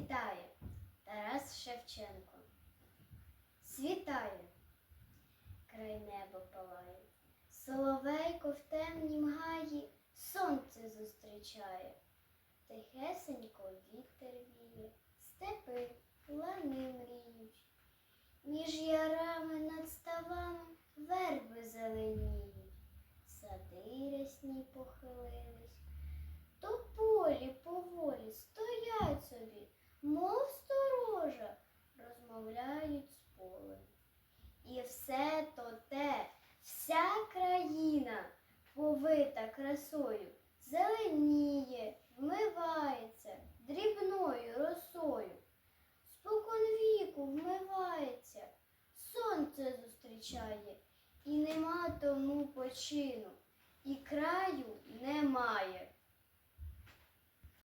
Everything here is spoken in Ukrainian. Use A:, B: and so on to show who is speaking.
A: Світає Тарас Шевченко. Світає, край неба палає, соловейко в темнім гаї сонце зустрічає, тихесенько вітер віє, степи лани мріють, між ярами над ставами верби зеленіють, сади рясні похилились, то полі поволі стоять розмовляють з полем. І все то те, вся країна, повита красою, зеленіє, вмивається дрібною росою. Спокон віку вмивається, сонце зустрічає, і нема тому почину, і